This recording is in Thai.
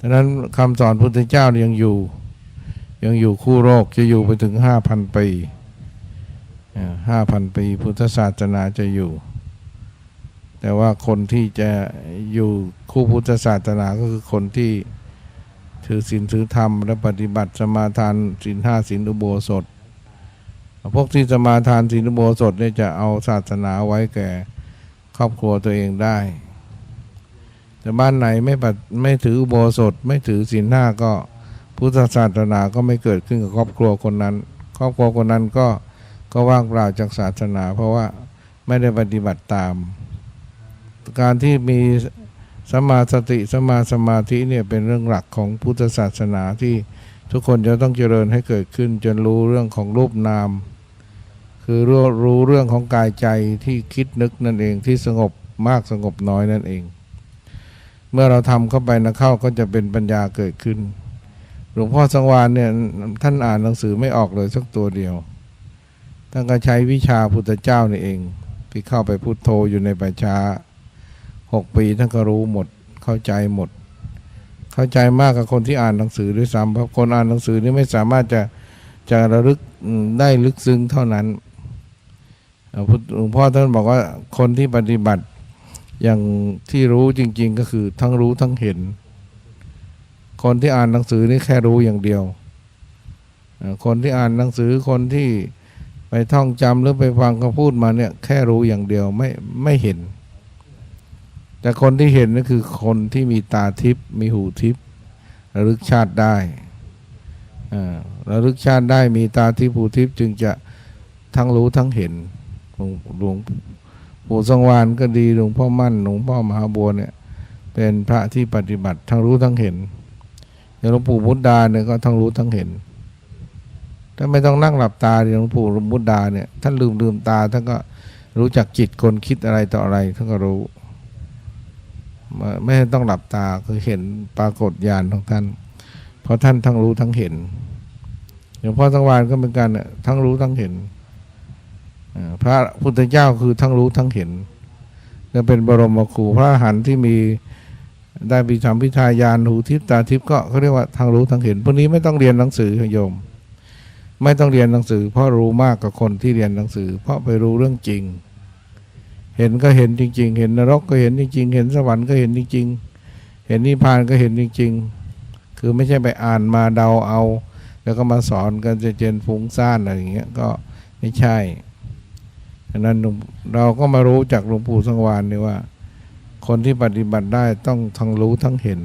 ดังนั้นคำสอนพุทธเจ้ายังอยู่ ยังอยู่คู่โลกจะอยู่ไปถึงห้าพันปีห้าพันปีพุทธศาสนาจะอยู่ แต่ว่าคนที่จะอยู่คู่พุทธศาสนาก็คือคนที่ถือศีลถือธรรม และปฏิบัติสมาทานศีลห้าศีลอุโบสถ พวกที่สมาทานศีลอุโบสถเนี่ยจะเอาศาสนาไว้แก่ครอบครัวตัวเองได้ แต่บ้านไหนไม่ปฏิไม่ถืออุโบสถไม่ถือศีลห้าก็พุทธศาสนาก็ไม่เกิดขึ้นกับครอบครัวคนนั้น ครอบครัวคนนั้นก็ก็ว่างเปล่าจากศาสนา เพราะว่าไม่ได้ปฏิบัติตาม การที่มีสมาสติสมาสมาธิเนี่ยเป็นเรื่องหลักของพุทธศาสนาที่ทุกคนจะต้องเจริญให้เกิดขึ้น จนรู้เรื่องของรูปนาม คือรู้รู้เรื่องของกายใจที่คิดนึกนั่นเองที่สงบมากสงบน้อยนั่นเอง มื่อเราทำเข้าไปนะเข้าก็จะเป็นปัญญาเกิดขึ้น หลวงพ่อสังวานเนี่ยท่านอ่านหนังสือไม่ออกเลยสักตัวเดียว ท่านก็ใช้วิชาพุทธเจ้านี่เอง ที่เข้าไปพุทโธอยู่ในป่าช้าหกปีท่านก็รู้หมด เข้าใจหมด เข้าใจมากกับคนที่อ่านหนังสือด้วยซ้ำเพราะคนอ่านหนังสือนี่ไม่สามารถจะจะระลึกได้ลึกซึ้งเท่านั้นหลวงพ่อท่านบอกว่าคนที่ปฏิบัติ อย่างที่รู้จริง ๆ ก็คือทั้งรู้ทั้งเห็น คนที่อ่านหนังสือนี่แค่รู้อย่างเดียว คนที่อ่านหนังสือคนที่ไปท่องจำหรือไปฟังเขาพูดมาเนี่ยแค่รู้อย่างเดียวไม่ไม่เห็น แต่คนที่เห็นนั่นคือคนที่มีตาทิพย์มีหูทิพย์ระลึกชาติได้อ่าระลึกชาติได้มีตาทิพย์หูทิพย์จึงจะทั้งรู้ทั้งเห็นหลวงหลวง ปู่สังวานก็ดีหลวงพ่อมั่นหลวงพ่อมหาบัวเนี่ย เป็นพระที่ปฏิบัติทั้งรู้ทั้งเห็นอย่างหลวงปู่บุตดาเนี่ยก็ทั้งรู้ทั้งเห็นถ้าไม่ต้องนั่งหลับตาหลวงปู่บุตดาเนี่ยท่านลืมลืมตาท่านก็รู้จักจิตคนคิดอะไรต่ออะไรท่านก็รู้ไม่ต้องหลับตาคือเห็นปรากฏญาณของท่าน เพราะท่านทั้งรู้ทั้งเห็นอย่างพ่อสังวานก็เป็นการน่ะทั้งรู้ทั้งเห็น พระพุทธเจ้าคือทั้งรู้ทั้งเห็นและเป็นบรมครูพระหันที่มีได้ปีธรรมพิทายานหูทิพตาทิพก็เขาเรียกว่าทั้งรู้ทั้งเห็นพวกนี้ไม่ต้องเรียนหนังสือโยม ไม่ต้องเรียนหนังสือ เพราะรู้มากกว่าคนที่เรียนหนังสือ เพราะไปรู้เรื่องจริง เห็นก็เห็นจริง ๆ เห็นนรกก็เห็นจริง ๆ เห็นสวรรค์ก็เห็นจริง ๆ เห็นนิพพานก็เห็นจริง ๆ คือไม่ใช่ไปอ่านมาเดาเอา แล้วก็มาสอนกันจะเจนฟุ้งซ่านอะไรอย่างเงี้ยก็ไม่ใช่ ดังนั้นเราก็มารู้จากหลวงปู่สังวานนี่ว่า คนที่ปฏิบัติได้ต้องทั้งรู้ทั้งเห็น